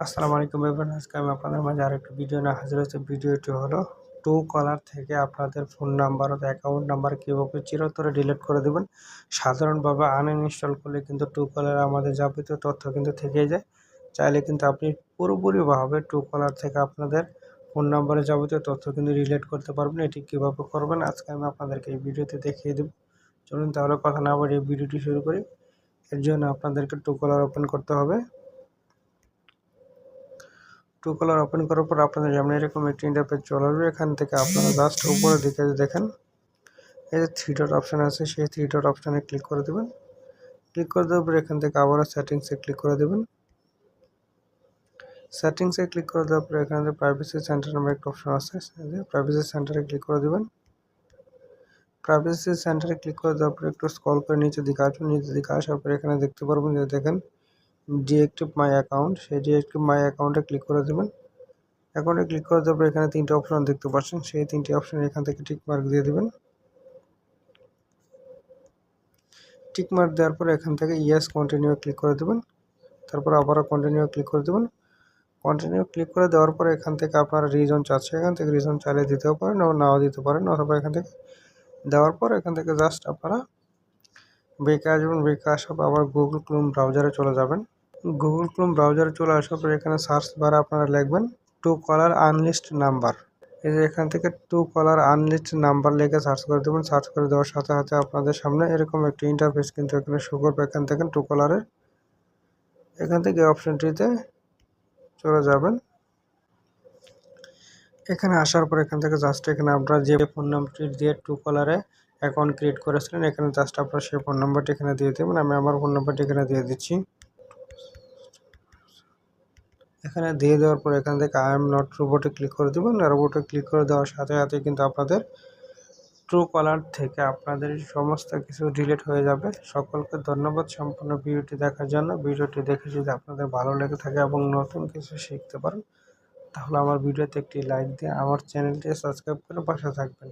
আসসালামু আলাইকুম এবার আজকে আমি আপনাদের মাঝে আরেকটি ভিডিও নিয়ে হাজির হয়েছে। ভিডিওটি হলো টু কলার থেকে আপনাদের ফোন নাম্বার অথবা অ্যাকাউন্ট নাম্বার কীভাবে চিরতরে ডিলিট করে দেবেন। সাধারণভাবে আনইনস্টল করলে কিন্তু টু কলার আমাদের যাবতীয় তথ্য কিন্তু থেকেই যায়। চাইলে কিন্তু আপনি পুরোপুরিভাবে টু কলার থেকে আপনাদের ফোন নাম্বারে যাবতীয় তথ্য কিন্তু রিলেট করতে পারবেন। এটি কীভাবে করবেন আজকে আমি আপনাদেরকে এই ভিডিওতে দেখিয়ে দেব। চলুন তাহলে কথা না বলে এই ভিডিওটি শুরু করি। এর জন্য আপনাদেরকে টু কলার ওপেন করতে হবে। টু কালার ওপেন করার পর আপনাদের সামনে এরকম একটি ইন্টারফেস চলে আসবে। এখান থেকে আপনারা জাস্ট উপরের দিকে দেখেন, এই যে থ্রি ডট অপশান আছে, সেই থ্রি ডট অপশানে ক্লিক করে দেবেন। ক্লিক করে দেওয়ার পর এখান থেকে আবারও সেটিংসে ক্লিক করে দেবেন। সেটিংসে ক্লিক করে দেওয়ার পর এখানে প্রাইভেসি সেন্টার নামে একটা অপশন আছে প্রাইভেসি সেন্টারে ক্লিক করে দেবেন। প্রাইভেসি সেন্টারে ক্লিক করে দেওয়ার পর একটু স্কল করে নিচের দিকে আসবেন নিচের দিকে আসার পর এখানে দেখতে পারবেন যে দেখেন ডিএক্টিভ মাই অ্যাকাউন্ট সেই ডিএক্টিভ মাই অ্যাকাউন্টে ক্লিক করে দেবেন। অ্যাকাউন্টে ক্লিক করে দেওয়ার পর এখানে তিনটে অপশন দেখতে পাচ্ছেন, সেই তিনটি অপশন এখান থেকে টিক মার্ক দিয়ে দেবেন। টিক মার্ক দেওয়ার পর এখান থেকে ইয়েস কন্টিনিউ ক্লিক করে দেবেন। তারপর আবারও কন্টিনিউ ক্লিক করে দেবেন। কন্টিনিউ ক্লিক করে দেওয়ার পর এখান থেকে আপনারা রিজন চাচ্ছে, এখান থেকে রিজন চাইলে দিতেও পারেন নাও দিতে পারেন, অথবা এখান থেকে দেওয়ার পর এখান থেকে জাস্ট আপনারা বেঁকে আসবেন, বেঁকে আসার আবার গুগল ক্রোম ব্রাউজারে চলে যাবেন। গুগল ক্রোম ব্রাউজারে চলে আসার পর এখানে সার্চ বারে আপনারা লিখবেন টু কলার আনলিস্ট নাম্বার এই যে এখান থেকে টু কলার আনলিস্ট নাম্বার লিখে সার্চ করে দেবেন। সার্চ করে দেওয়ার সাথে সাথে আপনাদের সামনে এরকম একটি ইন্টারফেস কিন্তু এখানে শো করবে। এখান থেকে টু কলারের এখান থেকে অপশনটিতে চলে যাবেন। এখানে আসার পর এখান থেকে জাস্ট এখানে আপনারা যে ফোন নাম্বারটি দিয়ে টু কলারে অ্যাকাউন্ট ক্রিয়েট করেছিলেন, এখানে জাস্ট আপনারা সেই ফোন নাম্বারটি এখানে দিয়ে দেবেন। আমি আমার ফোন নাম্বারটি এখানে দিয়ে দিচ্ছি। এখানে দিয়ে দেওয়ার পর এখান থেকে আই এম নট রোবটে ক্লিক করে দেবেন। রোবটে ক্লিক করে দেওয়ার সাথে সাথে কিন্তু আপনাদের ট্রু কলার থেকে আপনাদের সমস্ত কিছু ডিলিট হয়ে যাবে। সকলকে ধন্যবাদ সম্পূর্ণ ভিডিওটি দেখার জন্য। ভিডিওটি দেখে যদি আপনাদের ভালো লেগে থাকে এবং নতুন কিছু শিখতে পারেন, তাহলে আমার ভিডিওতে একটি লাইক দিয়ে আমার চ্যানেলটি সাবস্ক্রাইব করে পাশে থাকবেন।